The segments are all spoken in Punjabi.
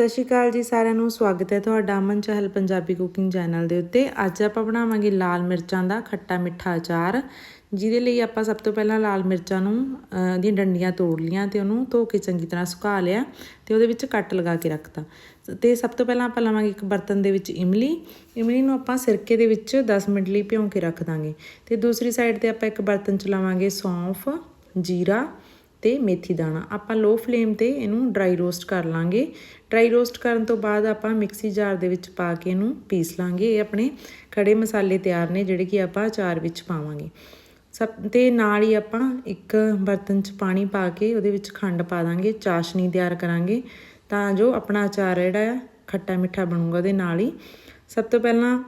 ਸਤਿ ਸ਼੍ਰੀ ਅਕਾਲ ਜੀ ਸਾਰਿਆਂ ਨੂੰ, ਸਵਾਗਤ ਹੈ ਤੁਹਾਡਾ ਅਮਨ ਚਹਿਲ ਪੰਜਾਬੀ ਕੁਕਿੰਗ ਚੈਨਲ ਦੇ ਉੱਤੇ। ਅੱਜ ਆਪਾਂ ਬਣਾਵਾਂਗੇ ਲਾਲ ਮਿਰਚਾਂ ਦਾ ਖੱਟਾ ਮਿੱਠਾ ਅਚਾਰ, ਜਿਹਦੇ ਲਈ ਆਪਾਂ ਸਭ ਤੋਂ ਪਹਿਲਾਂ ਲਾਲ ਮਿਰਚਾਂ ਨੂੰ ਦੀਆਂ ਡੰਡੀਆਂ ਤੋੜ ਲੀਆਂ ਤੇ ਉਹਨੂੰ ਧੋ ਕੇ ਚੰਗੀ ਤਰ੍ਹਾਂ ਸੁਕਾ ਲਿਆ ਤੇ ਉਹਦੇ ਵਿੱਚ ਕੱਟ ਲਗਾ ਕੇ ਰੱਖਤਾ। ਤੇ ਸਭ ਤੋਂ ਪਹਿਲਾਂ ਆਪਾਂ ਲਵਾਂਗੇ ਇੱਕ ਬਰਤਨ ਦੇ ਵਿੱਚ ਇਮਲੀ। ਇਮਲੀ ਨੂੰ ਆਪਾਂ ਸਿਰਕੇ ਦੇ ਵਿੱਚ 10 ਮਿੰਟ ਲਈ ਭਿਉਂ ਕੇ ਰੱਖ ਦਾਂਗੇ। ਤੇ ਦੂਸਰੀ ਸਾਈਡ ਤੇ ਆਪਾਂ ਇੱਕ ਬਰਤਨ ਚ ਲਵਾਂਗੇ ਸੌਂਫ, ਜੀਰਾ ਤੇ ਮੇਥੀ ਦਾਣਾ। ਆਪਾਂ ਲੋ ਫਲੇਮ ਤੇ ਇਹਨੂੰ ਡਰਾਈ ਰੋਸਟ ਕਰ ਲਾਂਗੇ। ਡਰਾਈ ਰੋਸਟ ਕਰਨ ਤੋਂ ਬਾਅਦ ਆਪਾਂ ਮਿਕਸੀ ਜਾਰ ਦੇ ਵਿੱਚ ਪਾ ਕੇ ਇਹਨੂੰ ਪੀਸ ਲਾਂਗੇ। ਇਹ ਆਪਣੇ ਖੜੇ ਮਸਾਲੇ ਤਿਆਰ ਨੇ, ਜਿਹੜੇ ਕਿ ਆਪਾਂ ਅਚਾਰ ਵਿੱਚ ਪਾਵਾਂਗੇ। ਸਭ ਤੇ ਨਾਲ ਹੀ ਆਪਾਂ ਇੱਕ ਬਰਤਨ 'ਚ ਪਾਣੀ ਪਾ ਕੇ ਉਹਦੇ ਵਿੱਚ ਖੰਡ ਪਾ ਦਾਂਗੇ। ਚਾਸ਼ਨੀ ਤਿਆਰ ਕਰਾਂਗੇ ਤਾਂ ਜੋ ਆਪਣਾ ਅਚਾਰ ਜਿਹੜਾ ਆ, ਖੱਟਾ ਮਿੱਠਾ ਬਣੂਗਾ ਉਹਦੇ ਨਾਲ ਹੀ। ਸਭ ਤੋਂ ਪਹਿਲਾਂ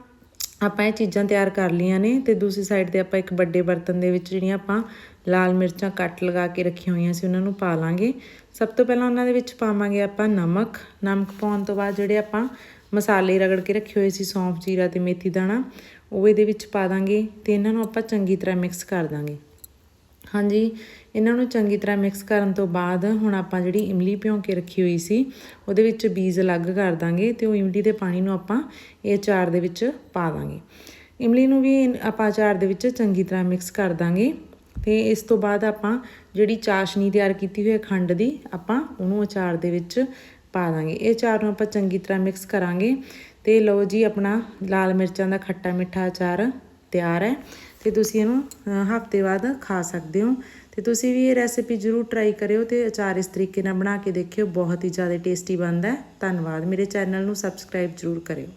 ਆਪਾਂ ਇਹ ਚੀਜ਼ਾਂ ਤਿਆਰ ਕਰ ਲਈਆਂ ਨੇ ਤੇ ਦੂਸਰੀ ਸਾਈਡ ਤੇ ਆਪਾਂ ਇੱਕ ਵੱਡੇ ਬਰਤਨ ਦੇ ਵਿੱਚ ਜਿਹੜੀਆਂ ਆਪਾਂ ਲਾਲ ਮਿਰਚਾਂ ਕੱਟ ਲਗਾ ਕੇ ਰੱਖੀਆਂ ਹੋਈਆਂ ਸੀ, ਉਹਨਾਂ ਨੂੰ ਪਾ ਲਾਂਗੇ। ਸਭ ਤੋਂ ਪਹਿਲਾਂ ਉਹਨਾਂ ਦੇ ਵਿੱਚ ਪਾਵਾਂਗੇ ਆਪਾਂ ਨਮਕ। ਨਮਕ ਪਾਉਣ ਤੋਂ ਬਾਅਦ ਜਿਹੜੇ ਆਪਾਂ ਮਸਾਲੇ ਰਗੜ ਕੇ ਰੱਖੇ ਹੋਏ ਸੀ, ਸੌਂਫ, ਜੀਰਾ ਤੇ ਮੇਥੀ ਦਾਣਾ, ਉਹ ਇਹਦੇ ਵਿੱਚ ਪਾ ਦਾਂਗੇ ਤੇ ਇਹਨਾਂ ਨੂੰ ਆਪਾਂ ਚੰਗੀ ਤਰ੍ਹਾਂ ਮਿਕਸ ਕਰ ਦਾਂਗੇ। ਹਾਂਜੀ, ਇਹਨਾਂ ਨੂੰ ਚੰਗੀ ਤਰ੍ਹਾਂ ਮਿਕਸ ਕਰਨ ਤੋਂ ਬਾਅਦ ਹੁਣ ਆਪਾਂ ਜਿਹੜੀ ਇਮਲੀ ਭਿਉਂ ਕੇ ਰੱਖੀ ਹੋਈ ਸੀ, ਉਹਦੇ ਵਿੱਚ ਬੀਜ ਅਲੱਗ ਕਰ ਦਾਂਗੇ ਤੇ ਉਹ ਇਮਲੀ ਦੇ ਪਾਣੀ ਨੂੰ ਆਪਾਂ ਇਹ ਅਚਾਰ ਦੇ ਵਿੱਚ ਪਾ ਦਾਂਗੇ। ਇਮਲੀ ਨੂੰ ਵੀ ਆਪਾਂ ਅਚਾਰ ਦੇ ਵਿੱਚ ਚੰਗੀ ਤਰ੍ਹਾਂ ਮਿਕਸ ਕਰ ਦਾਂਗੇ ਤੇ ਇਸ ਤੋਂ ਬਾਅਦ ਆਪਾਂ ਜਿਹੜੀ ਚਾਸ਼ਨੀ ਤਿਆਰ ਕੀਤੀ ਹੋਈ ਹੈ ਖੰਡ ਦੀ, ਆਪਾਂ ਉਹਨੂੰ ਅਚਾਰ ਦੇ ਵਿੱਚ ਪਾ ਦਾਂਗੇ। ਇਹ ਅਚਾਰ ਨੂੰ ਆਪਾਂ ਚੰਗੀ ਤਰ੍ਹਾਂ ਮਿਕਸ ਕਰਾਂਗੇ ਤੇ ਲਓ ਜੀ, ਆਪਣਾ ਲਾਲ ਮਿਰਚਾਂ ਦਾ ਖੱਟਾ ਮਿੱਠਾ ਅਚਾਰ ਤਿਆਰ ਹੈ। ਤੇ ਤੁਸੀਂ ਇਹਨੂੰ ਹਫ਼ਤੇ ਬਾਅਦ ਖਾ ਸਕਦੇ ਹੋ। ਤੇ ਤੁਸੀਂ ਵੀ ਇਹ ਰੈਸਿਪੀ ਜ਼ਰੂਰ ਟਰਾਈ ਕਰਿਓ ਤੇ ਅਚਾਰ ਇਸ ਤਰੀਕੇ ਨਾਲ ਬਣਾ ਕੇ ਦੇਖਿਓ। ਬਹੁਤ ਹੀ ਜ਼ਿਆਦਾ ਟੇਸਟੀ ਬਣਦਾ ਹੈ। ਧੰਨਵਾਦ। ਮੇਰੇ ਚੈਨਲ ਨੂੰ ਸਬਸਕ੍ਰਾਈਬ ਜ਼ਰੂਰ ਕਰਿਓ।